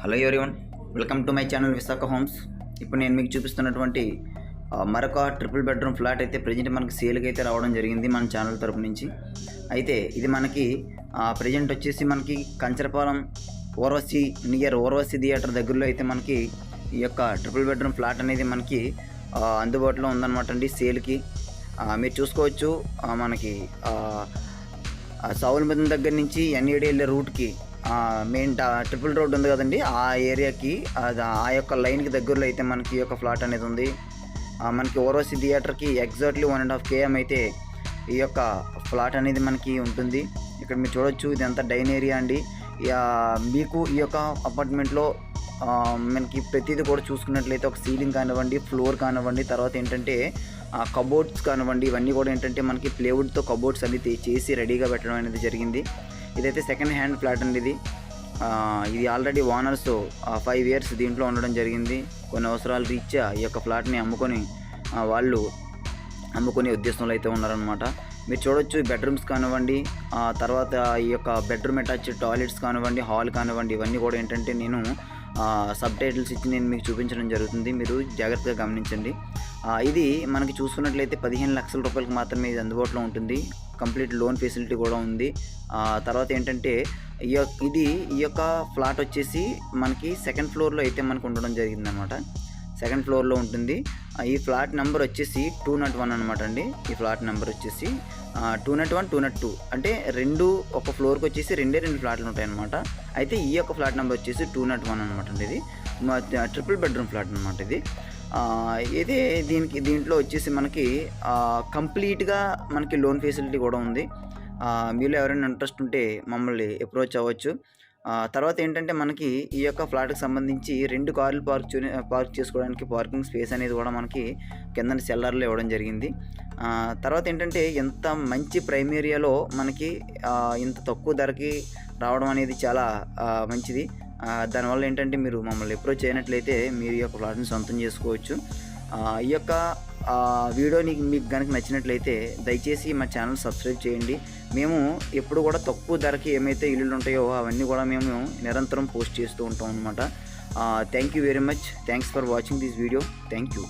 Hello everyone welcome to my channel Visakha Homes ఇప్పుడు నేను మీకు చూపిస్తున్నటువంటి మరొక ట్రిపుల్ బెడ్రూమ్ ఫ్లాట్ అయితే ప్రజెంట్ మనకి సేల్కి అయితే రావడం జరిగింది మన ఛానల్ తరపు నుంచి. అయితే ఇది మనకి ప్రజెంట్ వచ్చేసి మనకి కంచరపాలెం ఓర్వశి నియర్ ఓర్వశి థియేటర్ దగ్గరలో అయితే మనకి ఈ యొక్క ట్రిపుల్ బెడ్రూమ్ ఫ్లాట్ అనేది మనకి అందుబాటులో ఉందన్నమాట అండి సేల్కి మీరు చూసుకోవచ్చు మనకి ఆ, దగ్గర నుంచి ఎన్ఈడి వెళ్ళే రూట్కి మెయిన్ ట్రిపుల్ రోడ్ ఉంది కదండి. ఆ ఏరియాకి అది ఆ యొక్క లైన్కి దగ్గరలో అయితే మనకి ఈ యొక్క ఫ్లాట్ అనేది ఉంది. మనకి ఓరోసి థియేటర్కి exactly one and half KM అయితే ఈ యొక్క ఫ్లాట్ అనేది మనకి ఉంటుంది. ఇక్కడ మీరు చూడొచ్చు ఇదంతా డైన్ ఏరియా అండి. మీకు ఈ యొక్క అపార్ట్మెంట్లో మనకి ప్రతిదీ కూడా చూసుకున్నట్లయితే ఒక సీలింగ్ కానివ్వండి ఫ్లోర్ కానివ్వండి తర్వాత ఏంటంటే కబోర్డ్స్ కానివ్వండి ఇవన్నీ కూడా ఏంటంటే మనకి ప్లేవుడ్తో కబోర్డ్స్ అనేది చేసి రెడీగా పెట్టడం అనేది జరిగింది. ఇదైతే సెకండ్ హ్యాండ్ ఫ్లాట్ అండి ఇది. ఇది ఆల్రెడీ ఓనర్స్ ఫైవ్ ఇయర్స్ దీంట్లో ఉండడం జరిగింది. కొన్ని అవసరాలు రీత్యా ఈ యొక్క ఫ్లాట్ని అమ్ముకొని వాళ్ళు అమ్ముకునే ఉద్దేశంలో అయితే ఉన్నారనమాట మీరు చూడొచ్చు బెడ్రూమ్స్ కానివ్వండి ఆ తర్వాత ఈ యొక్క బెడ్రూమ్ అటాచ్ టాయిలెట్స్ కానివ్వండి హాల్ కానివ్వండి ఇవన్నీ కూడా ఏంటంటే నేను సబ్ టైటిల్స్ ఇచ్చి నేను మీకు చూపించడం జరుగుతుంది. మీరు జాగ్రత్తగా గమనించండి. ఇది మనకి చూసుకున్నట్లయితే పదిహేను లక్షల రూపాయలకు మాత్రమే ఇది అందుబాటులో ఉంటుంది. కంప్లీట్ లోన్ ఫెసిలిటీ కూడా ఉంది. తర్వాత ఏంటంటే ఈ యొక్క ఇది ఈ యొక్క ఫ్లాట్ వచ్చేసి మనకి సెకండ్ ఫ్లోర్లో అయితే మనకు ఉండడం జరిగిందనమాట సెకండ్ ఫ్లోర్లో ఉంటుంది. ఈ ఫ్లాట్ నెంబర్ వచ్చేసి టూ నాట్ వన్ అనమాట అండి. ఈ ఫ్లాట్ నెంబర్ వచ్చేసి two nought one two nought two. అంటే రెండు ఒక ఫ్లోర్కి వచ్చేసి రెండే రెండు ఫ్లాట్లు ఉంటాయన్నమాట. అయితే ఈ యొక్క ఫ్లాట్ నెంబర్ వచ్చేసి టూ నాట్ వన్ అనమాట అండి ఇది. ట్రిపుల్ బెడ్రూమ్ ఫ్లాట్ అనమాట ఇది. ఇది దీనికి దీంట్లో వచ్చేసి మనకి కంప్లీట్గా మనకి లోన్ ఫెసిలిటీ కూడా ఉంది. మీలో ఎవరైనా ఇంట్రెస్ట్ ఉంటే మమ్మల్ని అప్రోచ్ అవ్వచ్చు. తర్వాత ఏంటంటే మనకి ఈ యొక్క ఫ్లాట్కి సంబంధించి రెండు కార్లు పార్క్ పార్క్ చేసుకోవడానికి పార్కింగ్ స్పేస్ అనేది కూడా మనకి కింద సెల్లర్లో ఇవ్వడం జరిగింది. తర్వాత ఏంటంటే ఎంత మంచి ప్రైమ్ ఏరియాలో మనకి ఇంత తక్కువ ధరకి రావడం అనేది చాలా మంచిది. దానివల్ల ఏంటంటే మీరు మమ్మల్ని అప్రోచ్ అయినట్లయితే మీరు ఈ యొక్క ఫ్లాట్ని సొంతం చేసుకోవచ్చు. ఈ యొక్క వీడియో నీకు మీకు కనుక నచ్చినట్లయితే దయచేసి మా ఛానల్ సబ్స్క్రైబ్ చేయండి. మేము ఎప్పుడు కూడా తక్కువ ధరకి ఏమైతే ఇల్లులు ఉంటాయో అవన్నీ కూడా మేము నిరంతరం పోస్ట్ చేస్తూ ఉంటాం అనమాట thank you very much thanks for watching this video thank you